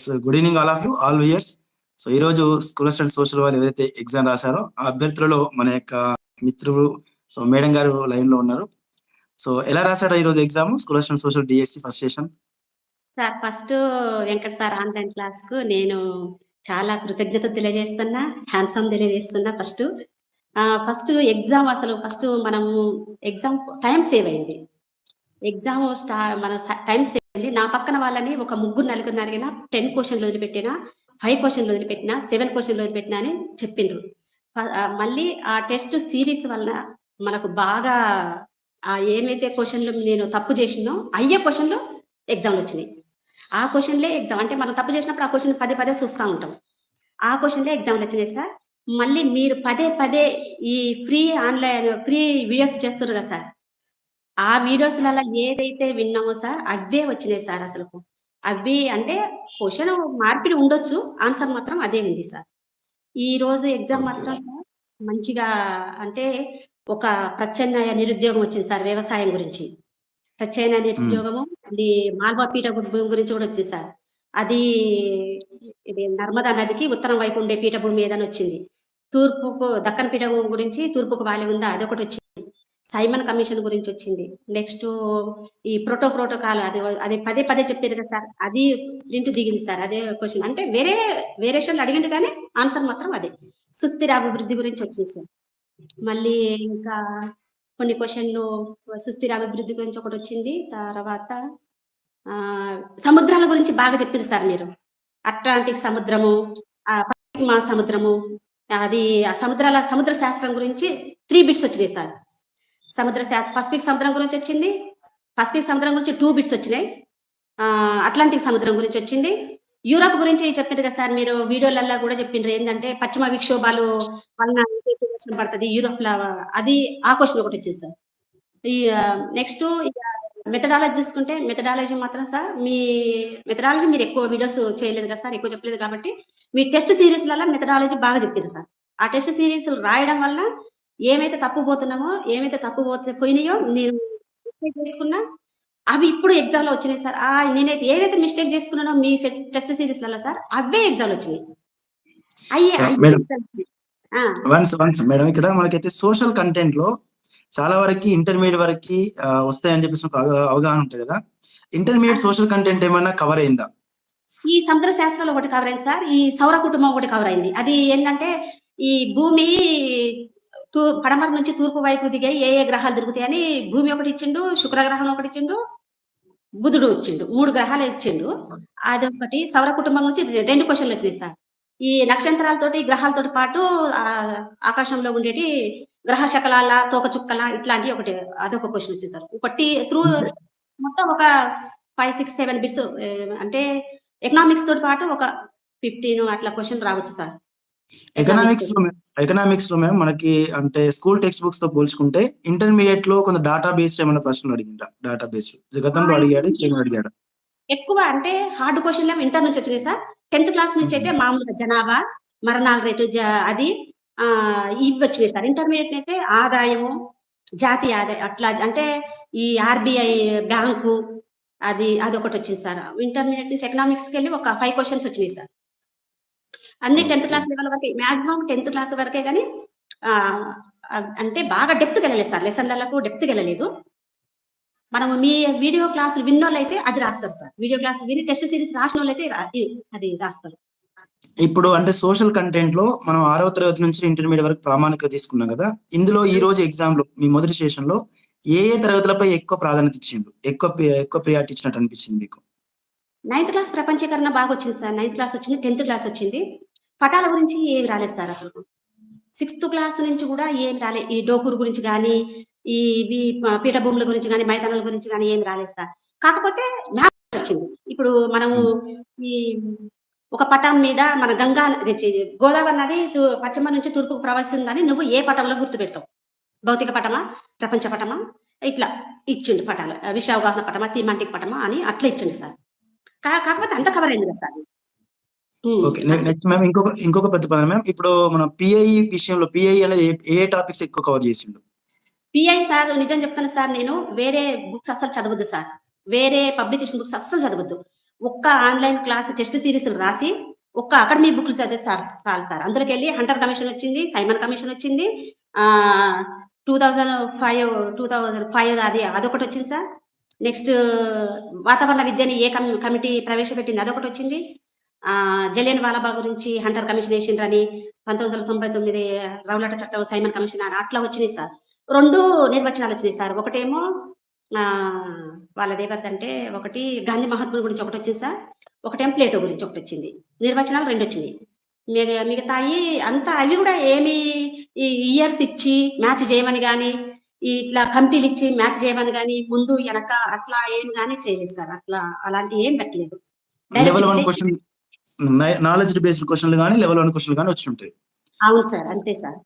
Yes good evening all of you all years so ఈ రోజు school and social వారు ఏదైతే ఎగ్జామ్ రాశారో ఆ అభ్యర్థులలో మన యొక్క మిత్రులు సో మేడం గారు లైన్లో ఉన్నారు. సో ఎలా రాశారు ఈ రోజు exam school and social DSC first session sir first Venkata sir online క్లాస్కు నేను చాలా కృతజ్ఞత తెలియజేస్తున్నా హ్యాండ్సమ్ తెలియజేస్తున్నా ఫస్ట్ ఫస్ట్ ఎగ్జామ్ అసలు ఫస్ట్ మనము ఎగ్జామ్ టైం సేవ్ అయింది. ఎగ్జామ్ స్టా మన టైం సేవ్ నా పక్కన వాళ్ళని ఒక ముగ్గురు నలుగురు అడిగిన టెన్ క్వశ్చన్లు వదిలిపెట్టినా ఫైవ్ క్వశ్చన్లు వదిలిపెట్టినా సెవెన్ క్వశ్చన్లు వదిలిపెట్టినా అని చెప్పిండ్రు. మళ్ళీ ఆ టెస్ట్ సిరీస్ వల్ల మనకు బాగా ఆ ఏమైతే క్వశ్చన్లు నేను తప్పు చేసినో అయ్యే క్వశ్చన్లు ఎగ్జామ్లు వచ్చినాయి. ఆ క్వశ్చన్లే ఎగ్జామ్ అంటే మనం తప్పు చేసినప్పుడు ఆ క్వశ్చన్ పదే పదే చూస్తూ ఉంటాం. ఆ క్వశ్చన్లే ఎగ్జామ్లు వచ్చినాయి సార్. మళ్ళీ మీరు పదే పదే ఈ ఫ్రీ ఆన్లైన్ ఫ్రీ వీడియోస్ చేస్తున్నారు కదా సార్. ఆ వీడియోస్లలో ఏదైతే విన్నామో సార్ అవే వచ్చినాయి సార్ అసలు అవి అంటే క్వశ్చన్ మార్పిడి ఉండొచ్చు ఆన్సర్ మాత్రం అదే ఉంది సార్. ఈ రోజు ఎగ్జామ్ మాత్రం సార్ మంచిగా అంటే ఒక ప్రత్యామ్నాయ నిరుద్యోగం వచ్చింది సార్ వ్యవసాయం గురించి. ప్రత్యామ్నాయ నిరుద్యోగము అది మాల్వా పీఠ గు- గురించి కూడా వచ్చింది సార్. అది ఇది నర్మదా నదికి ఉత్తరం వైపు ఉండే పీఠభూమి ఏదని వచ్చింది. తూర్పుకు దక్కన్ పీఠభూమి గురించి తూర్పుకు వాలి ఉందా అదొకటి వచ్చింది. సైమన్ కమిషన్ గురించి వచ్చింది. నెక్స్ట్ ఈ ప్రోటో ప్రోటోకాల్ అది అది పదే పదే చెప్పారు కదా సార్. అది ప్రింట్ దిగింది సార్. అదే క్వశ్చన్. అంటే వేరే వేరియేషన్లు అడిగిండు కానీ ఆన్సర్ మాత్రం అదే. సుస్థిర అభివృద్ధి గురించి వచ్చింది సార్. మళ్ళీ ఇంకా కొన్ని క్వశ్చన్లు సుస్థిర అభివృద్ధి గురించి ఒకటి వచ్చింది. తర్వాత సముద్రాల గురించి బాగా చెప్పారు సార్ మీరు. అట్లాంటిక్ సముద్రము ఆ సముద్రము అది ఆ సముద్రాల సముద్ర శాస్త్రం గురించి త్రీ బిట్స్ వచ్చినాయి సార్. సముద్ర శాస్త్ర పసిఫిక్ సముద్రం గురించి వచ్చింది. పసిఫిక్ సముద్రం గురించి టూ బిట్స్ వచ్చినాయి. అట్లాంటిక్ సముద్రం గురించి వచ్చింది. యూరప్ గురించి చెప్పింది కదా సార్ మీరు వీడియోలల్లో కూడా చెప్పిండ్రు ఏంటంటే పశ్చిమ విక్షోభాలు వలన వర్షం పడుతుంది యూరప్లో అది ఆ క్వశ్చన్ ఒకటి వచ్చింది సార్. ఈ నెక్స్ట్ మెథడాలజీ చూసుకుంటే మెథడాలజీ మాత్రం సార్ మీ మెథడాలజీ మీరు ఎక్కువ వీడియోస్ చేయలేదు కదా సార్ ఎక్కువ చెప్పలేదు కాబట్టి మీ టెస్ట్ సిరీస్లలో మెథడాలజీ బాగా చెప్పారు సార్. ఆ టెస్ట్ సిరీస్ రాయడం వల్ల ఏమైతే తప్పు పోతున్నామో ఏమైతే తప్పు పోతే పోయినాయో నేను మిస్టేక్ చేసుకున్నా. అవి ఇప్పుడు ఎగ్జామ్లో వచ్చినాయి సార్. ఆ నేనైతే ఏదైతే మిస్టేక్ చేసుకున్నానో మీ టెస్ట్ సిరీస్లలో సార్ అవే ఎగ్జామ్ వచ్చినాయి. అయ్యే వన్స్ వన్స్ మేడం ఇక్కడ మనకైతే సోషల్ కంటెంట్లో చాలా వరకు ఇంటర్మీడియట్ వరకు వస్తాయని చెప్పేసి ఒక అవగాహన ఉంటుంది కదా. ఇంటర్మీడియట్ సోషల్ కంటెంట్ ఏమైనా కవర్ అయిందా? ఈ సముద్ర శాస్త్రంలో ఒకటి కవర్ అయింది సార్. ఈ సౌర కుటుంబం ఒకటి కవర్ అయింది. అది ఏంటంటే ఈ భూమి తూ పడమర నుంచి తూర్పు వైపు దిగాయి. ఏ ఏ గ్రహాలు తిరుగుతాయని భూమి ఒకటి ఇచ్చిండు శుక్రగ్రహం ఒకటి ఇచ్చిండు బుధుడు వచ్చిండు మూడు గ్రహాలు ఇచ్చిండు. అదొకటి సౌర కుటుంబం నుంచి రెండు క్వశ్చన్లు వచ్చినాయి సార్. ఈ నక్షత్రాలతోటి గ్రహాలతోటి పాటు ఆకాశంలో ఉండేటి గ్రహ శకలాల తోక చుక్కల ఇట్లాంటి ఒకటి అదొక క్వశ్చన్ వచ్చింది సార్. ఒకటి త్రూ మొత్తం ఒక ఫైవ్ సిక్స్ సెవెన్ బిట్స్ అంటే ఎకనామిక్స్ తోటి పాటు ఒక ఫిఫ్టీన్ అట్లా క్వశ్చన్ రావచ్చు సార్. ఎకనామిక్స్లో ఎకనామిక్స్లో మేము మనకి అంటే స్కూల్ టెక్స్ట్ బుక్స్తో పోల్చుకుంటే ఇంటర్మీడియట్లో కొంత డాటా బేస్డ్ ఏమైనా ప్రశ్నలు అడిగిందా డాటా బేస్డ్ గతంలో అడిగాడు అడిగాడు. ఎక్కువ అంటే హార్డ్ క్వశ్చన్లు ఏమో ఇంటర్ నుంచి వచ్చినాయి సార్. టెన్త్ క్లాస్ నుంచి అయితే మామూలుగా జనాభా మరణాల రేటు అది ఇవి వచ్చినాయి సార్. ఇంటర్మీడియట్ అయితే ఆదాయము జాతీయ ఆదాయం అట్లా అంటే ఈ ఆర్బిఐ బ్యాంకు అది అది ఒకటి వచ్చింది సార్. ఇంటర్మీడియట్ నుంచి ఎకనామిక్స్కి వెళ్ళి ఒక ఫైవ్ క్వశ్చన్స్ వచ్చినాయి సార్. అన్ని టెన్త్ క్లాస్ లెవెల్ వరకే మాక్సిమం టెన్త్ క్లాస్ వరకే కానీ అంటే బాగా డెప్త్కి వెళ్ళలేదు సార్. లెసన్లకు డెప్త్కి వెళ్ళలేదు మనము మీ వీడియో క్లాసులు విన్నోళ్ళు అయితే అది రాస్తారు సార్. వీడియో క్లాస్ విని టెస్ట్ సిరీస్ రాసిన వాళ్ళు అయితే రా- ఇ- అది రాస్తారు. ఇప్పుడు అంటే సోషల్ కంటెంట్లో మనం ఆరవ తరగతి నుంచి ఇంటర్మీడియట్ వరకు ప్రామాణిక తీసుకున్నాం కదా. ఇందులో ఈ రోజు ఎగ్జామ్లో మీ మొదటి సెషన్లో ఏ ఏ తరగతులపై ఎక్కువ ప్రాధాన్యత ఇచ్చిండు ఎక్కువ ఎక్కువ ప్రియారిటీ ఇచ్చినట్టు అనిపించింది మీకు? నైన్త్ క్లాస్ ప్రపంచీకరణ బాగా వచ్చింది సార్. నైన్త్ క్లాస్ వచ్చింది టెన్త్ క్లాస్ వచ్చింది. పటాల గురించి ఏమి రాలేదు సార్ అసలు. సిక్స్త్ క్లాస్ నుంచి కూడా ఏమి రాలేదు ఈ డోకూరు గురించి కానీ ఈ పీఠభూముల గురించి కానీ మైదానాల గురించి కానీ ఏమి రాలేదు సార్. కాకపోతే మ్యాప్ వచ్చింది. ఇప్పుడు మనము ఈ ఒక పటం మీద మన గంగా తెచ్చి గోదావరి నది పశ్చిమ నుంచి తూర్పుకు ప్రవహిస్తుందని నువ్వు ఏ పటంలో గుర్తు పెడతావు భౌతిక పటమా ప్రపంచ పటమా? ఇట్లా ఇచ్చిండు పటాలు విషయ పటమా థీమాంటిక్ పటమా అని అట్లా ఇచ్చిండు సార్. కా- కాకపోతే అంత కవర్ అయింది కదా సార్. ఓకే నెక్స్ట్ మ్యామ్ ఇంకొక ఇంకొక ప్రతిపాదన మ్యామ్ ఇప్పుడు మన పిఐ విషయంలో పిఐ అనేది ఏ- టాపిక్స్ ఎక్కువ కవర్ చేసిండు? పిఐ సార్ నిజం చెప్తాను సార్ నేను వేరే బుక్స్ అస్సలు చదవద్దు సార్. వేరే పబ్లికేషన్ బుక్స్ అస్సలు చదవద్దు. ఒక్క ఆన్లైన్ క్లాస్ టెస్ట్ సిరీస్ రాసి ఒక్క అకాడమీ బుక్లు చదివితే సార్ చాలు సార్. అందులోకి వెళ్ళి హంటర్ కమిషన్ వచ్చింది సైమన్ కమిషన్ వచ్చింది two thousand five two thousand five అది అదొకటి వచ్చింది సార్. నెక్స్ట్ వాతావరణ విద్యని ఏ కమి కమిటీ ప్రవేశపెట్టింది అదొకటి వచ్చింది. జలియన్ వాలాబాగ్ గురించి హంటర్ కమిషన్ వేసిండ్రని పంతొమ్మిది వందల తొంభై తొమ్మిది రౌలట చట్టం సైమన్ కమిషన్ అని అట్లా వచ్చినాయి సార్. రెండు నిర్వచనాలు వచ్చినాయి సార్. ఒకటేమో ఆ వాళ్ళది ఎవరిదంటే ఒకటి గాంధీ మహాత్ముల గురించి ఒకటి వచ్చింది సార్. ఒకటేమో ప్లేటో గురించి ఒకటి వచ్చింది. నిర్వచనాలు రెండు వచ్చినాయి. మిగ- మిగతాయి అంతా అవి కూడా ఏమి ఈ ఇయర్స్ ఇచ్చి మ్యాచ్ చేయమని కానీ ఇట్లా కమిటీలు ఇచ్చి మ్యాచ్ చేయమని కానీ ముందు వెనక అట్లా ఏం కానీ చేయలేదు సార్. అట్లా అలాంటి ఏం పెట్టలేదు. నాలెడ్జ్ బేస్డ్ క్వశ్చన్లు కానీ లెవెల్ వన్ క్వశ్చన్లు కానీ వచ్చి ఉంటాయి. అవును సార్ అంతే సార్.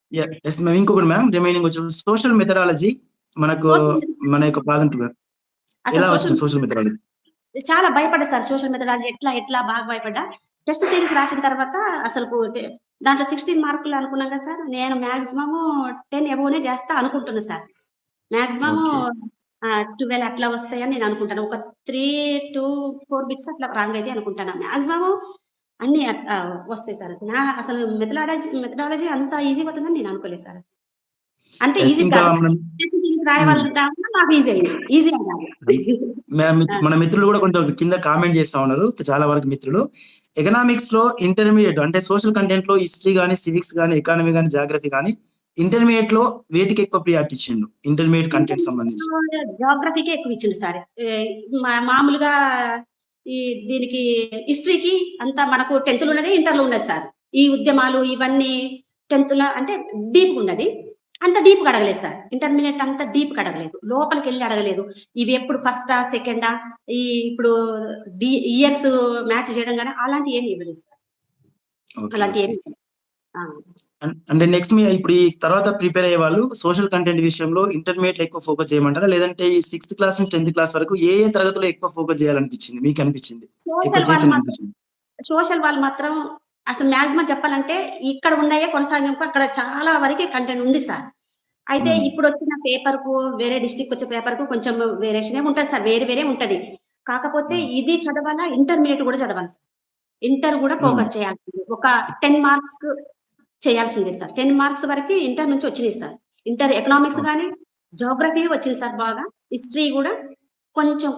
ఎస్ మ్యామ్ ఇంకొకటి మ్యామ్ రిమైనింగ్ వచ్చి సోషల్ మెథడాలజీ మనకు మన యొక్క ప్రాజెక్ట్ ఎలా వచ్చింది సోషల్ మెథడాలజీ చాలా భయపడ్డా సార్ సోషల్ మెథడాలజీ ఎట్లా ఎట్లా బాగా భయపడ్డా. టెస్ట్ సిరీస్ రాసిన తర్వాత అసలు దాంట్లో సిక్స్టీన్ మార్కులు అనుకున్నాం కదా సార్. నేను మాక్సిమం టెన్ ఎబోనే చేస్తా అనుకుంటున్నా సార్. మాక్సిమం ట్వెల్వ్ అట్లా వస్తాయని నేను అనుకుంటాను. ఒక త్రీ టు ఫోర్ బిట్స్ అట్లా రాంగ్ అయితే అనుకుంటాను. మాక్సిమం అన్ని వస్తాయి సార్. నా అసలు మెథడాలజీ మెథడాలజీ అంత ఈజీ అవుతుందని నేను అనుకోలేదు సార్. అంటే ఈజీ నాకు ఈజీ అయింది. ఈజీ మన మిత్రులు కూడా కొంచెం కింద కామెంట్ చేస్తా ఉన్నారు. చాలా వరకు మిత్రులు. ఎకనామిక్స్లో ఇంటర్మీడియట్ అంటే సోషల్ కంటెంట్లో హిస్టరీ గానీ సివిక్స్ గానీ ఎకానమీ గానీ జాగ్రఫీ గానీ ఇంటర్మీడియట్లో వేటికి ఎక్కువ ప్రియారిటీ ఇచ్చిండు. ఇంటర్మీడియట్ కంటెంట్ సంబంధించి. జాగ్రఫీకి ఎక్కువ ఇచ్చింది సార్. మామూలుగా ఈ దీనికి హిస్టరీకి అంతా మనకు టెన్త్లో ఉన్నది ఇంటర్లో ఉన్నది సార్. ఈ ఉద్యమాలు ఇవన్నీ టెన్త్లో అంటే డీప్ ఉన్నది. అంత డీప్ అడగలేదు సార్. ఇంటర్మీడియట్ అంత డీప్ అడగలేదు. లోపలికి వెళ్ళి అడగలేదు. ఇవి ఎప్పుడు ఫస్టా సెకండా ఈ ఇప్పుడు డి ఇయర్స్ మ్యాచ్ చేయడం కానీ అలాంటి ఏమి ఇవ్వలేదు సార్. అలాంటి. ఏమి అంటే నెక్స్ట్ మీ ఇప్పుడు ఈ తర్వాత ప్రిపేర్ అయ్యే వాళ్ళు సోషల్ కంటెంట్ విషయంలో ఇంటర్మీడియట్ ఎక్కువ ఫోకస్ చేయమంటారా? లేదంటే ఈ సిక్స్త్ క్లాస్ నుంచి టెన్త్ క్లాస్ వరకు ఏ ఏ తరగతిలో ఎక్కువ ఫోకస్ చేయాలనిపించింది? మీకు అనిపించింది? సోషల్ వాళ్ళు మాత్రం అసలు మాక్సిమం చెప్పాలంటే ఇక్కడ ఉన్నాయే కొనసాగింపు అక్కడ చాలా వరకు కంటెంట్ ఉంది సార్. అయితే. ఇప్పుడు వచ్చిన పేపర్కు వేరే డిస్టిక్ వచ్చే పేపర్కు కొంచెం వేరియేషన్ ఉంటుంది సార్. వేరే వేరే ఉంటది. కాకపోతే. ఇది చదవాలా? ఇంటర్మీడియట్ కూడా చదవాలి సార్. ఇంటర్ కూడా ఫోకస్ చేయాల్సింది. ఒక టెన్ మార్క్స్ చేయాల్సిందే సార్. టెన్ మార్క్స్ వరకు ఇంటర్ నుంచి వచ్చినాయి సార్. ఇంటర్ ఎకనామిక్స్ కానీ జోగ్రఫీ వచ్చింది సార్ బాగా. హిస్టరీ కూడా కొంచెం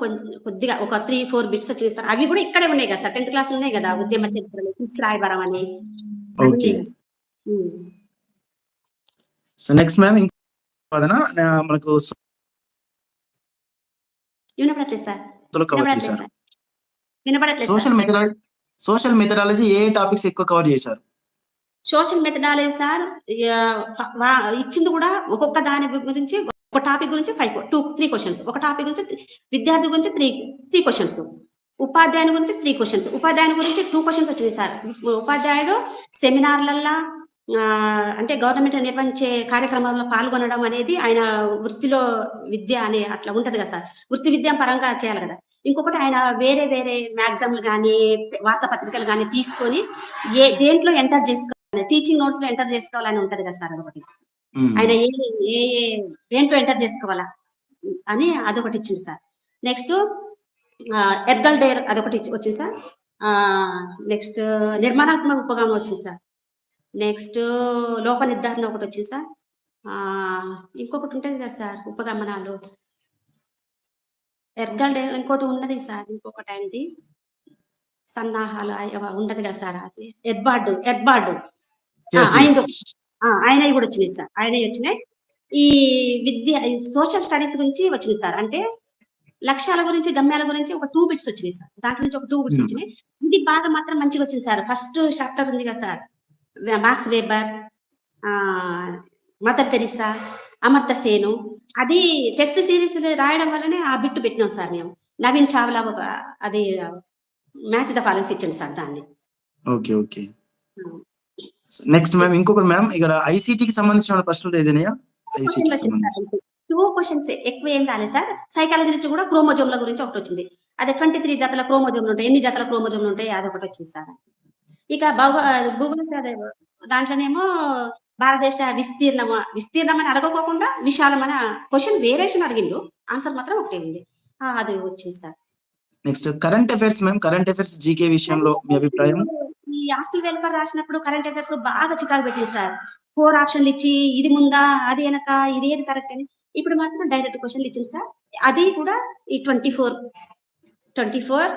కొద్దిగా ఒక త్రీ ఫోర్ బిట్స్ వచ్చినాయి సార్. అవి కూడా ఇక్కడే ఉన్నాయి కదా సార్. టెన్త్ క్లాస్ ఉన్నాయి కదా ఉద్యమ చరిత్రలు టిప్స్ రాయబరం అని. నెక్స్ట్ మ్యామ్ మనకు వినపడట్లేదు సార్. సోషల్ వినపడట్లేదు మెథడాలజీ సోషల్ మెథడాలజీ ఏ టాపిక్స్ ఎక్కువ కవర్ చేశారు? సోషల్ మెథడాలజీ సార్ ఇచ్చింది కూడా ఒక్కొక్క దాని గురించి ఒక టాపిక్ గురించి ఫైవ్ టూ త్రీ క్వశ్చన్స్. ఒక టాపిక్ గురించి విద్యార్థి గురించి త్రీ త్రీ క్వశ్చన్స్. ఉపాధ్యాయుని గురించి త్రీ క్వశ్చన్స్. ఉపాధ్యాయుని గురించి టూ క్వశ్చన్స్ వచ్చింది సార్. ఉపాధ్యాయుడు సెమినార్లల్లా అంటే గవర్నమెంట్ నిర్వహించే కార్యక్రమాల్లో పాల్గొనడం అనేది ఆయన వృత్తిలో విద్య అనే అట్లా ఉంటది కదా సార్. వృత్తి విద్య పరంగా చేయాలి కదా. ఇంకొకటి ఆయన వేరే వేరే మ్యాగజైన్లు కానీ వార్తాపత్రికలు కానీ తీసుకొని ఏ దేంట్లో ఎంటర్ చేసుకో టీచింగ్ నోట్స్లో ఎంటర్ చేసుకోవాలని ఉంటది కదా సార్ అదొకటి. ఆయన ఏ ఏ దేంట్లో ఎంటర్ చేసుకోవాలా? అని అదొకటి ఇచ్చింది సార్. నెక్స్ట్ ఎర్గల్ డేర్ అదొకటి వచ్చింది సార్. నెక్స్ట్ నిర్మాణాత్మక ఉపగమనం వచ్చింది సార్. నెక్స్ట్ లోప నిర్ధారణ ఒకటి వచ్చింది సార్. ఆ, ఇంకొకటి ఉంటుంది కదా సార్ ఉపగమనాలు. ఎర్గల్ డేర్ ఇంకోటి ఉన్నది సార్ ఇంకొకటి ఆయనది సన్నాహాలు ఉండదు కదా సార్ అది. ఎడ్బార్డు ఎడ్బార్డు Yes, ఆ, ఆయనది yes. ఆ, ఆయనవి కూడా వచ్చినాయి సార్. ఆయనవి వచ్చినాయి. ఈ విద్య సోషల్ స్టడీస్ గురించి వచ్చినాయి సార్. అంటే లక్ష్యాల గురించి గమ్యాల గురించి ఒక టూ బిట్స్ వచ్చినాయి సార్. దాంట్లో నుంచి ఒక టూ బిట్స్ Hmm. వచ్చినాయి. ఇది బాగా మాత్రం మంచిగా వచ్చింది సార్. ఫస్ట్ చాప్టర్ ఉంది కదా సార్. మార్క్స్ వేబర్ ఆ మదర్ తెరిసా అమర్త సేను. అది టెస్ట్ సిరీస్ రాయడం వల్లనే ఆ బిట్టు పెట్టినాం సార్ మేము. నవీన్ చావ్లా ఒక అది మ్యాచ్ ద ఫాలెన్స్ ఇచ్చండి సార్ దాన్ని. Okay okay. నెక్స్ట్ మ్యామ్ ఇంకొకటి మ్యామ్ ఇక్కడ ఐసీటీకి సంబంధించిన ప్రశ్నలు అయినాయా? సంబంధించి టూ క్వశ్చన్స్ ఎక్కువ ఏం రాలేదు సార్. సైకాలజీ నుంచి కూడా క్రోమోజోమ్ల గురించి ఒకటి వచ్చింది. అదే ట్వంటీ త్రీ జతల క్రోమోజోమ్లు ఉంటాయి. ఎన్ని జతల క్రోమోజోమ్లు ఉంటాయి? అది ఒకటి వచ్చింది సార్. ఇక భౌగో భూగోళ దాంట్లోనేమో భారతదేశ విస్తీర్ణం విస్తీర్ణం అని అడగకోకుండా విశాలమైన క్వశ్చన్ వేరియేషన్ అడిగిండు. ఆన్సర్ మాత్రం ఒకటే ఉంది. అది వచ్చింది sir. Next current affairs ma'am current affairs GK విషయంలో మీ అభిప్రాయం? ఈ హాస్టల్ వెల్ఫేర్ రాసినప్పుడు కరెంట్ అఫైర్స్ బాగా చికాకు పెట్టింది సార్ ఫోర్ ఆప్షన్లు ఇచ్చి ఇది ముందా అది వెనక ఇది ఏది కరెక్ట్ అని. ఇప్పుడు మాత్రం డైరెక్ట్ క్వశ్చన్లు ఇచ్చింది సార్ అది కూడా ఈ ట్వంటీ ఫోర్ ట్వంటీ ఫోర్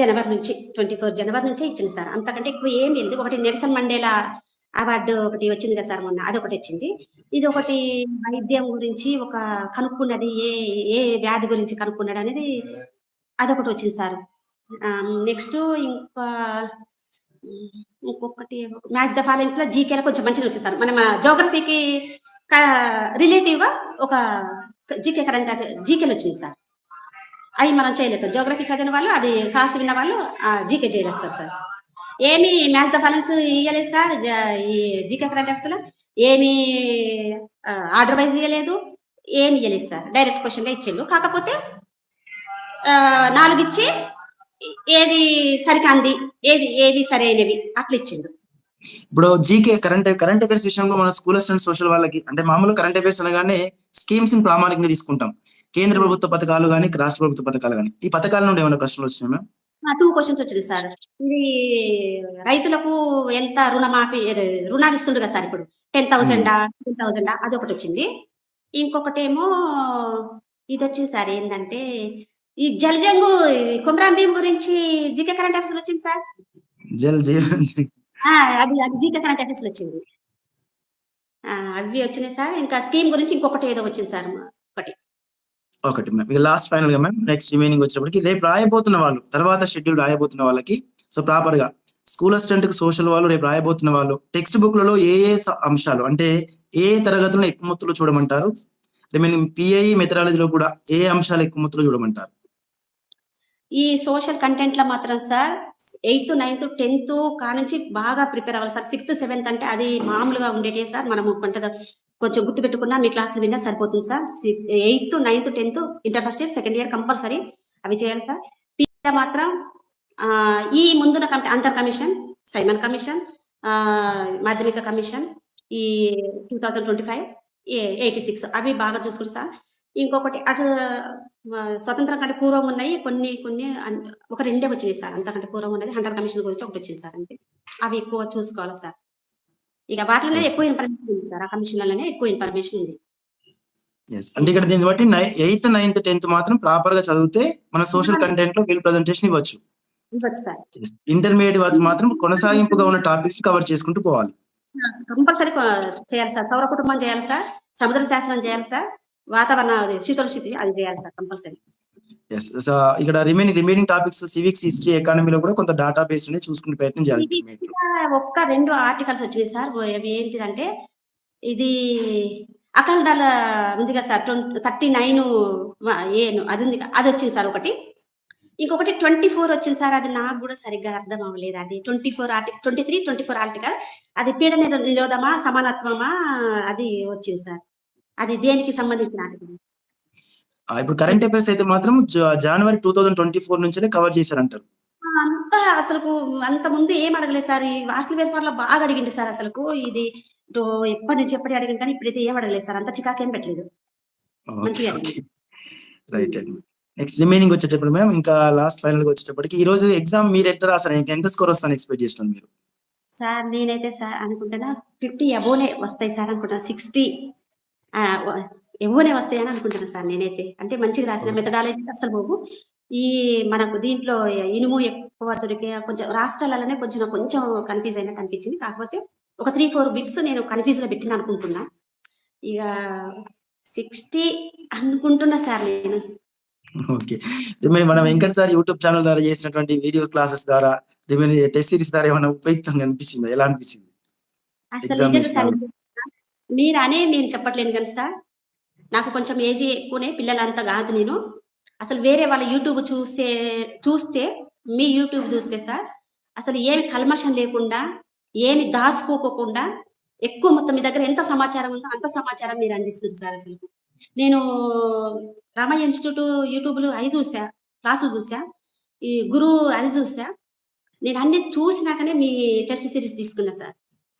జనవరి నుంచి ట్వంటీ ఫోర్ జనవరి నుంచే ఇచ్చింది సార్ అంతకంటే ఎక్కువ ఏం లేదు. ఒకటి నెల్సన్ మండేలా అవార్డు ఒకటి వచ్చింది కదా సార్ మొన్న అది ఒకటి వచ్చింది. ఇది ఒకటి వైద్యం గురించి ఒక కనుక్కున్నది ఏ ఏ వ్యాధి గురించి కనుక్కున్నాడు అనేది అదొకటి వచ్చింది సార్ నెక్స్ట్ ఇంకా ఇంకొకటి మ్యాథ్స్ ద ఫాలోయింగ్స్లో జీకేలో కొంచెం మంచిగా వచ్చింది మన జోగ్రఫీకి రిలేటివ్గా ఒక జీకే కరెంట్ జీకేలు వచ్చింది సార్. అవి మనం చేయలేదు జోగ్రఫీ చదివిన వాళ్ళు అది క్లాస్ విన్న వాళ్ళు జీకే చేయలేస్తారు సార్. ఏమి మ్యాథ్స్ ద ఫాలోయింగ్స్ ఇవ్వలేదు సార్. ఈ జీకే కరెంట్ అఫేర్స్లో ఏమి ఆర్డర్ వైజ్ ఇవ్వలేదు ఏమి ఇవ్వలేదు సార్. డైరెక్ట్ క్వశ్చన్గా ఇచ్చిండు కాకపోతే నాలుగు ఇచ్చి ఏది సరికాంది? ఏది ఏవి సరైనవి? అట్లా ఇచ్చిండు. ఇప్పుడు జీకే కరెంట్ కరెంట్ అఫైర్స్ విషయంలో మన స్కూల్ స్టూడెంట్ సోషల్ వాళ్ళకి అంటే మామూలు కరెంట్ అఫైర్స్ అనగానే స్కీమ్స్ని ప్రామాణికంగా తీసుకుంటాం. కేంద్ర ప్రభుత్వ పథకాలు కానీ రాష్ట్ర ప్రభుత్వ పథకాలు కానీ ఈ పథకాల నుండి ఏమైనా ప్రశ్నలు వచ్చినాయి మ్యామ్? టూ క్వశ్చన్స్ వచ్చింది సార్. ఇది రైతులకు ఎంత రుణమాఫీ రుణాలు ఇస్తుండు కదా సార్ ఇప్పుడు? టెన్ థౌసండ్ టెన్ థౌసండ్ అది ఒకటి వచ్చింది. ఇంకొకటి ఏమో ఇది వచ్చింది సార్ ఏంటంటే ఈ జలజంగు కుమ్రాన్ భీమ్ గురించి జీకే కరెంట్ అఫైర్స్ వచ్చింది సార్? జల్ అది అది జీకే కరెంట్ అఫైర్స్ వచ్చింది. అవి వచ్చినాయి సార్. ఇంకా స్కీమ్ గురించి ఇంకొకటి ఏదో వచ్చింది సార్ ఒకటి. ఒకటి మ్యామ్. ఇక లాస్ట్ ఫైనల్గా మ్యామ్ నెక్స్ట్ రిమైనింగ్ వచ్చినప్పటికి రేపు రాయబోతున్న వాళ్ళు తర్వాత షెడ్యూల్ రాయబోతున్న వాళ్ళకి సో ప్రాపర్గా స్కూల్ అసిస్టెంట్కి సోషల్ వాళ్ళు రేపు రాయబోతున్న వాళ్ళు టెక్స్ట్ బుక్లలో ఏ ఏ అంశాలు అంటే ఏ తరగతులను ఎక్కువ మొత్తులో చూడమంటారు? రిమైనింగ్ పిఐ మెథడాలజీలో కూడా ఏ అంశాలు ఎక్కువ మొత్తులో చూడమంటారు? ఈ సోషల్ కంటెంట్లో మాత్రం సార్ ఎయిత్ నైన్త్ టెన్త్ కానుంచి బాగా ప్రిపేర్ అవ్వాలి సార్ సిక్స్త్ సెవెంత్ అంటే అది మామూలుగా ఉండేటే సార్ మనము కొంత కొంచెం గుర్తు పెట్టుకున్నా మీ క్లాస్ విన్నా సరిపోతుంది sir eighth ninth tenth inter first year second year compulsory అవి చేయాలి సార్ పిల్ల మాత్రం ఆ, ఈ ముందున అంతర్ కమిషన్ సైమన్ కమిషన్ ఆ, మాధ్యమిక కమిషన్ ఈ two thousand twenty five eighty six అవి బాగా చూసుకుని సార్ ఇంకొకటి అటు స్వతంత్రం కంటే పూర్వం ఉన్నాయి కొన్ని కొన్ని ఒక రెండే వచ్చినాయి సార్. అంతకంటే పూర్వం ఉన్నది హంటర్ కమిషన్ గురించి ఒకటి వచ్చింది సార్ అంతే. అవి ఎక్కువ చూసుకోవాలి సార్. ఇక వాటిలోనే. ఎక్కువ ఇన్ఫర్మేషన్ ఉంది సార్. ఆ కమిషన్లలోనే ఎక్కువ ఇన్ఫర్మేషన్ ఉంది. అంటే ఇక్కడ దీన్ని బట్టి ఎయిత్ నైన్త్ టెన్త్ మాత్రం ప్రాపర్గా చదివితే మన సోషల్ కంటెంట్లో వీళ్ళు ప్రజెంటేషన్ ఇవ్వచ్చు. ఇంటర్మీడియట్ వాటికి మాత్రం కొనసాగింపుగా ఉన్న టాపిక్స్ కవర్ చేసుకుంటూ పోవాలి. కంపల్సరీ చేయాలి సార్. సౌర కుటుంబం చేయాలి సార్. సముద్ర శాస్త్రం చేయాలి సార్. వాతావరణ అది శీతల స్థితి అది చేయాలి సార్ కంపల్సరీ. ఎస్ ఇక్కడ remaining remaining topics civics history ఎకానమీలో కూడా కొంత డేటా బేస్ అనేది చూసుకునే ప్రయత్నం చేయాలి. ఒక్క రెండు ఆర్టికల్స్ వచ్చినాయి సార్. అవి ఏంటిదంటే ఇది అకాల్ దళ ఉంది కదా సార్. థర్టీ నైన్ ఏను అది ఉంది అది వచ్చింది సార్ ఒకటి. ఇంకొకటి ట్వంటీ ఫోర్ వచ్చింది సార్. అది నాకు కూడా సరిగ్గా అర్థం అవ్వలేదు. అది twenty four article twenty three twenty four article అది పీడ నిరో- నిరోధమా సమానత్వమా అది వచ్చింది సార్. అది దేనికి సంబంధించిన ఆర్టికల్ ఇప్పుడు కరెంట్ అఫైర్స్ అయితే మాత్రం జనవరి టూ థౌసండ్ ట్వంటీ ఫోర్ నుంచే కవర్ చేశారంటారు అంత అసలు అంత ముందు ఏం అడగలేదు సార్. ఈ హాస్టల్ వెల్ఫేర్లో బాగా అడిగింది సార్ అసలు ఇది ఎప్పటి నుంచి ఎప్పటి అడిగింది కానీ ఇప్పుడైతే ఏం అడగలేదు సార్. అంత చికాకు ఏం పెట్టలేదు. మంచిగా. రైట్ అండి. నెక్స్ట్ రిమైనింగ్ వచ్చేటప్పుడు మేము ఇంకా లాస్ట్ ఫైనల్గా వచ్చేటప్పటికి ఈ రోజు ఎగ్జామ్ మీరు ఎట్లా రాసారు ఇంకా ఎంత స్కోర్ వస్తాను ఎక్స్పెక్ట్ చేస్తున్నాను మీరు? సార్ నేనైతే సార్ అనుకుంటున్నా ఫిఫ్టీ అబోనే వస్తాయి సార్ అనుకుంటున్నా. సిక్స్టీ ఎవోనే వస్తాయి అని అనుకుంటున్నా సార్ నేనైతే. అంటే మంచిగా రాసిన మెథడాలజీ అసలు బాబు ఈ మనకు దీంట్లో ఇనుము ఎక్కువ దొరికే కొంచెం రాష్ట్రాలలోనే కొంచెం కొంచెం కన్ఫ్యూజ్ అయినట్టు అనిపించింది. కాకపోతే ఒక త్రీ ఫోర్ బిట్స్ నేను కన్ఫ్యూజ్లో పెట్టిన అనుకుంటున్నా. ఇక సిక్స్టీ అనుకుంటున్నా సార్ నేను. ఓకే. రిమైనింగ్ మన వెంకట్ సార్ యూట్యూబ్ ఛానల్ ద్వారా చేసినటువంటి వీడియో క్లాసెస్ ద్వారా టెస్ట్ సిరీస్ ద్వారా ఏమైనా ఉపయుక్తంగా అనిపించిందా? ఎలా అనిపించింది? మీరు అనే నేను చెప్పట్లేను కానీ సార్. నాకు కొంచెం ఏజ్ ఎక్కువనే పిల్లలంతా కాదు నేను. అసలు వేరే వాళ్ళ యూట్యూబ్ చూసే చూస్తే మీ యూట్యూబ్ చూస్తే సార్ అసలు ఏమి కల్మషం లేకుండా ఏమి దాచుకోకుండా ఎక్కువ మొత్తం మీ దగ్గర ఎంత సమాచారం ఉందో అంత సమాచారం మీరు అందిస్తున్నారు సార్ అసలు. నేను రామయ్య ఇన్స్టిట్యూట్ యూట్యూబ్లో అవి చూసా క్లాసు చూసా ఈ గురువు అది చూసా. నేను అన్ని చూసినాకనే మీ టెస్ట్ సిరీస్ తీసుకున్నా సార్.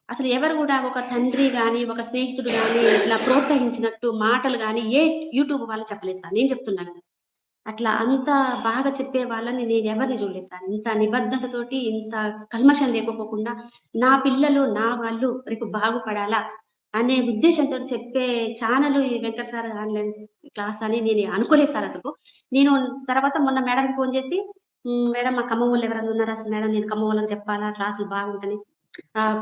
అసలు ఎవరు కూడా ఒక తండ్రి కానీ ఒక స్నేహితుడు కానీ ఇట్లా ప్రోత్సహించినట్టు మాటలు గాని ఏ యూట్యూబ్ వాళ్ళు చెప్పలేదు సార్ నేను చెప్తున్నా కదా అట్లా అంత బాగా చెప్పే వాళ్ళని నేను ఎవరిని చూడలేదు సార్. ఇంత నిబద్ధతతోటి, ఇంత కల్మషం లేకపోకుండా నా పిల్లలు, నా వాళ్ళు రేపు బాగుపడాలా అనే ఉద్దేశంతో చెప్పే ఛానల్ ఈ వెంకట సార్ ఆన్‌లైన్ క్లాస్ అని నేను అనుకోలేదు సార్ అసలు. నేను తర్వాత మొన్న మేడంకి ఫోన్ చేసి మేడం మా ఖమ్మం వోళ్ళు ఎవరైనా ఉన్నారా అసలు మేడం నేను ఖమ్మం వాళ్ళని చెప్పాలా క్లాసులు బాగుంటాయి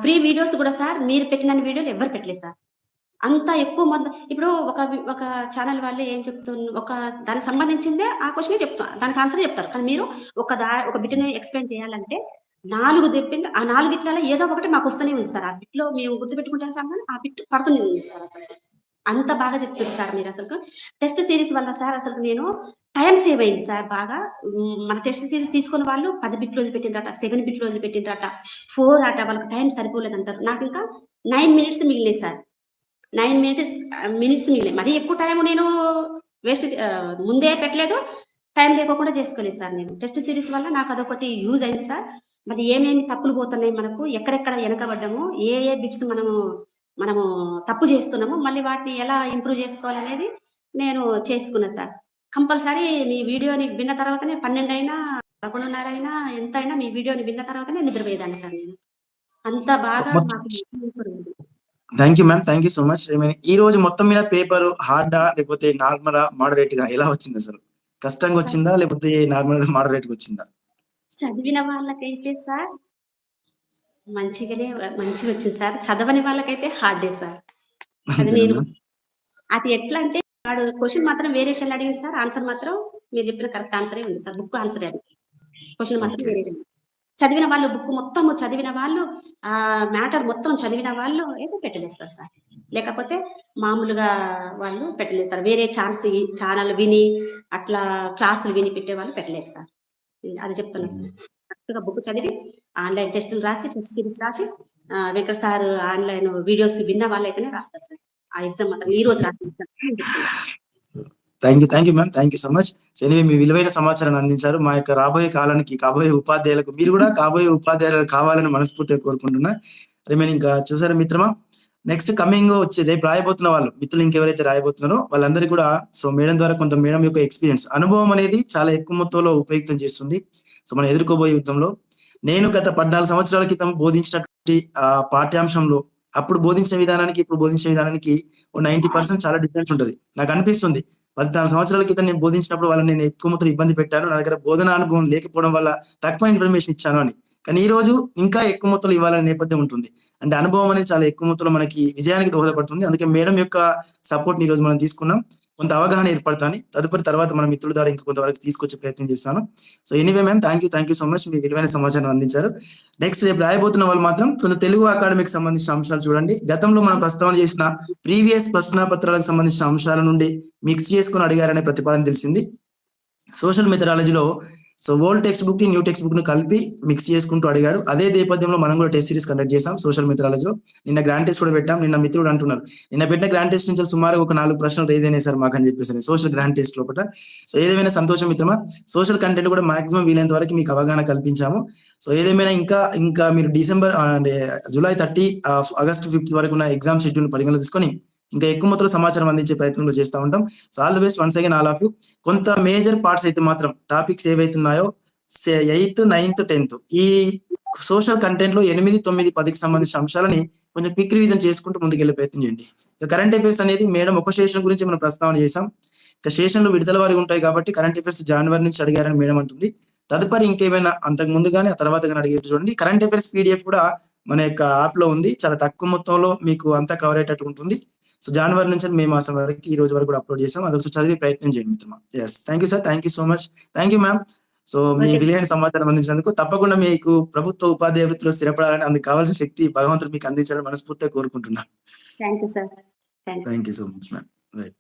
ఫ్రీ వీడియోస్ కూడా సార్ మీరు పెట్టిన వీడియోలు ఎవ్వరు పెట్టలేదు సార్. అంత ఎక్కువ మొత్తం ఇప్పుడు ఒక ఒక ఛానల్ వాళ్ళు ఏం చెప్తున్న ఒక దానికి సంబంధించిందే ఆ క్వశ్చనే చెప్తా దానికి ఆన్సర్ చెప్తారు. కానీ మీరు ఒక దా ఒక బిట్‌ని ఎక్స్‌ప్లెయిన్ చేయాలంటే 4 చెప్పిండ్రు ఆ నాలుగు ఇట్లలో ఏదో ఒకటి మాకు వస్తూనే ఉంది సార్. ఆ బిట్‌లో మేము గుర్తుపెట్టుకుంటే సార్ ఆ బిట్ పడుతూనే ఉంది సార్ అసలు. అంత బాగా చెప్తారు సార్ మీరు అసలు టెస్ట్ సిరీస్ వల్ల సార్ అసలు నేను టైం సేవ్ అయింది సార్ బాగా. మన టెస్ట్ సిరీస్ తీసుకున్న వాళ్ళు 10 బిట్లు వదిలిపెట్టిండ్రట, 7 బిట్లు వదిలిపెట్టిండ్రట, 4 అట వాళ్ళకి టైం సరిపోలేదు అంటారు నాకు ఇంకా నైన్ మినిట్స్ మిగిలినాయి సార్. నైన్ మినిట్స్ మినిట్స్ మిగిలినాయి మరీ ఎక్కువ టైం నేను వేస్ట్ ముందే పెట్టలేదు. టైం లేకోకుండా చేసుకోలేదు సార్ నేను. టెస్ట్ సిరీస్ వల్ల నాకు అదొకటి యూజ్ అయింది సార్. మరి ఏమేమి తప్పులు పోతున్నాయి మనకు, ఎక్కడెక్కడ వెనకబడ్డాము, ఏ ఏ బిట్స్ మనము మనము తప్పు చేస్తున్నాము, మళ్ళీ వాటిని ఎలా ఇంప్రూవ్ చేసుకోవాలనేది నేను చేసుకున్నా సార్. కంపల్సరీ మీ వీడియోని విన్న తర్వాతనే 12 అయినా, 11:30 అయినా, ఎంతైనా మీ వీడియోని విన్న తర్వాతనే నిద్రపోయేదాన్ని సార్ నేను. అంత బాగా. Thank you ma'am. Thank you so much. ఈ రోజు మొత్తం మీద పేపర్ హార్డా? లేకపోతే నార్మలా? మోడరేట్‌గా ఎలా వచ్చిందసలు? కష్టంగా వచ్చిందా? లేకపోతే నార్మల్‌గా మోడరేట్‌గా వచ్చిందా? చదివిన వాళ్ళకైతే సార్ మంచిగానే మంచిగొచ్చింది సార్. చదవని వాళ్ళకైతే హార్డే సార్. అది నేను? అది ఎట్లా అంటే వాడు క్వెషన్ మాత్రం వేరియేషన్‌లో అడిగిండు సార్. ఆన్సర్ మాత్రం మీరు చెప్పిన కరెక్ట్ ఆన్సరే ఉంది సార్. బుక్ ఆన్సరే అది. క్వెషన్ మాత్రం ఉంది. చదివిన వాళ్ళు బుక్ మొత్తము చదివిన వాళ్ళు ఆహ్, మ్యాటర్ మొత్తం చదివిన వాళ్ళు అయితే పెట్టలేస్తారు సార్. లేకపోతే మామూలుగా వాళ్ళు పెట్టలేదు సార్. వేరే ఛాన్స్ ఛానల్ విని అట్లా క్లాసులు విని పెట్టేవాళ్ళు పెట్టలేరు సార్. అది చెప్తున్నా సార్. కరెక్ట్‌గా బుక్ చదివి ఆన్‌లైన్ టెస్టులు రాసి, టెస్ట్ సిరీస్ రాసి వెంకట సార్ ఆన్‌లైన్ వీడియోస్ విన్న వాళ్ళైతేనే రాస్తారు సార్. ఆ ఎగ్జామ్ అంటే ఈ రోజు రాసిన thank you. Thank you ma'am. Thank you so much. So, మీ విలువైన సమాచారాన్ని అందించారు. మా యొక్క రాబోయే కాలానికి కాబోయే ఉపాధ్యాయులకు మీరు కూడా కాబోయే ఉపాధ్యాయులు కావాలని మనస్ఫూర్తిగా కోరుకుంటున్నా. రిమైనింగ్ ఇంకా చూసారా మిత్రమా? నెక్స్ట్ కమింగ్ వచ్చేది రేపు రాయబోతున్న వాళ్ళు మిత్రులు ఇంకెవరైతే రాయబోతున్నారో వాళ్ళందరికీ కూడా సో, మేడం ద్వారా కొంత మేడం యొక్క ఎక్స్‌పీరియన్స్ అనుభవం అనేది చాలా ఎక్కువ మొత్తంలో ఉపయుక్తం చేస్తుంది. సో, మనం ఎదుర్కోబోయే యుద్ధంలో నేను గత 14 సంవత్సరాల క్రితం బోధించినటువంటి ఆ పాఠ్యాంశంలో అప్పుడు బోధించిన విధానానికి, ఇప్పుడు బోధించిన విధానానికి ఓ 90% చాలా డిఫరెన్స్ ఉంటుంది నాకు అనిపిస్తుంది పద్నాలుగు సంవత్సరాల క్రితం నేను బోధించినప్పుడు వాళ్ళని నేను ఎక్కువ మొత్తం ఇబ్బంది పెట్టాను. నా దగ్గర బోధనా అనుభవం లేకపోవడం వల్ల తక్కువ ఇన్ఫర్మేషన్ ఇచ్చాను అని. కానీ ఈ రోజు ఇంకా ఎక్కువ మొత్తంలో ఇవ్వాలనే నేపథ్యం ఉంటుంది. అంటే అనుభవం అనేది చాలా ఎక్కువ మొత్తంలో మనకి విజయానికి దోహదపడుతుంది. అందుకే మేడం యొక్క సపోర్ట్ ఈ రోజు మనం తీసుకున్నాం. కొంత అవగాహన ఏర్పడతాను తదుపరి తర్వాత మన మిత్రుల ద్వారా ఇంకా కొంతవరకు తీసుకొచ్చే ప్రయత్నం చేస్తాను. So, anyway ma'am thank you. Thank you so much. మీ విలువైన సమాచారం అందించారు. నెక్స్ట్ రేపు రాయబోతున్న వాళ్ళు మాత్రం కొంత తెలుగు అకాడమీకి సంబంధించిన అంశాలు చూడండి. గతంలో మనం ప్రస్తావన చేసిన ప్రీవియస్ ప్రశ్న పత్రాలకు సంబంధించిన అంశాల నుండి మిక్స్ చేసుకొని అడిగారనే ప్రతిపాదన తెలిసింది. సోషల్ మెథడాలజీలో సో, ఓల్డ్ టెక్స్ట్ బుక్‌ని, న్యూ టెక్స్ట్ బుక్ను కలిపి మిక్స్ చేసుకుంటూ అడిగాడు. అదే నేపథ్యంలో మనం కూడా టెస్ట్ సిరీస్ కండక్ట్ చేసాం సోషల్ మిత్రాలజీలో నిన్న గ్రాండ్ టెస్ట్ కూడా పెట్టాం. నిన్న మిత్రుడు అంటున్నారు. నిన్న పెట్టిన గ్రాండ్ టెస్ట్ నుంచి సుమారు ఒక నాలుగు ప్రశ్నలు రైజ్ అయినాయి సార్ మాకు అని చెప్పేసి సోషల్ గ్రాండ్ టెస్ట్ లోపల సో, ఏదేమైనా సంతోషం మిత్రమా. సోషల్ కంటెంట్ కూడా మాక్సిమం వీలైనంత వరకు మీకు అవగాహన కల్పించాము. సో, ఏదేమైనా ఇంకా ఇంకా మీరు డిసెంబర్ అంటే జూలై థర్టీ ఆగస్ట్ ఫిఫ్త్ వరకు ఉన్న ఎగ్జామ్ షెడ్యూల్ పరిగణలో తీసుకొని ఇంకా ఎక్కువ మొత్తంలో సమాచారం అందించే ప్రయత్నంలో చేస్తా ఉంటాం. So, all the best once again all of you. కొంత మేజర్ పార్ట్స్ అయితే మాత్రం టాపిక్స్ ఏవైతే ఉన్నాయో సే 8, 9, 10 ఈ సోషల్ కంటెంట్లో ఎనిమిది తొమ్మిది పదికి సంబంధించిన అంశాలని కొంచెం క్విక్ రివిజన్ చేసుకుంటూ ముందుకెళ్ళే ప్రయత్నం చేయండి. ఇక కరెంట్ అఫైర్స్ అనేది మేడం ఒక సెషన్ గురించి మనం ప్రస్తావన చేసాం. ఇక సెషన్‌లు విడుదల వారి ఉంటాయి కాబట్టి కరెంట్ అఫైర్స్ జనవరి నుంచి అడిగారని మేడం అంటుంది. తదుపరి ఇంకేమైనా అంతకు ముందు కానీ ఆ తర్వాత కానీ అడిగారు చూడండి. కరెంట్ అఫైర్స్ పీడిఎఫ్ కూడా మన యొక్క యాప్లో ఉంది. చాలా తక్కువ మొత్తంలో మీకు అంతా కవర్ అయ్యేటట్టు ఉంటుంది. సో జనవరి నుంచి మే మాసం వరకు ఈ రోజు వరకు కూడా అప్లోడ్ చేసాం. అది చదివి ప్రయత్నం చేయండి మిత్రమా yes thank you sir thank you so much thank you ma'am so మీ విలువైన సమాచారం అందించినందుకు తప్పకుండా మీకు ప్రభుత్వ ఉపాధ్యాయ వృత్తిలో స్థిరపడాలని అందుకు కావాల్సిన శక్తి భగవంతుడు మీకు అందించాలని మనస్ఫూర్తిగా కోరుకుంటున్నా. Thank you thank you so much ma'am right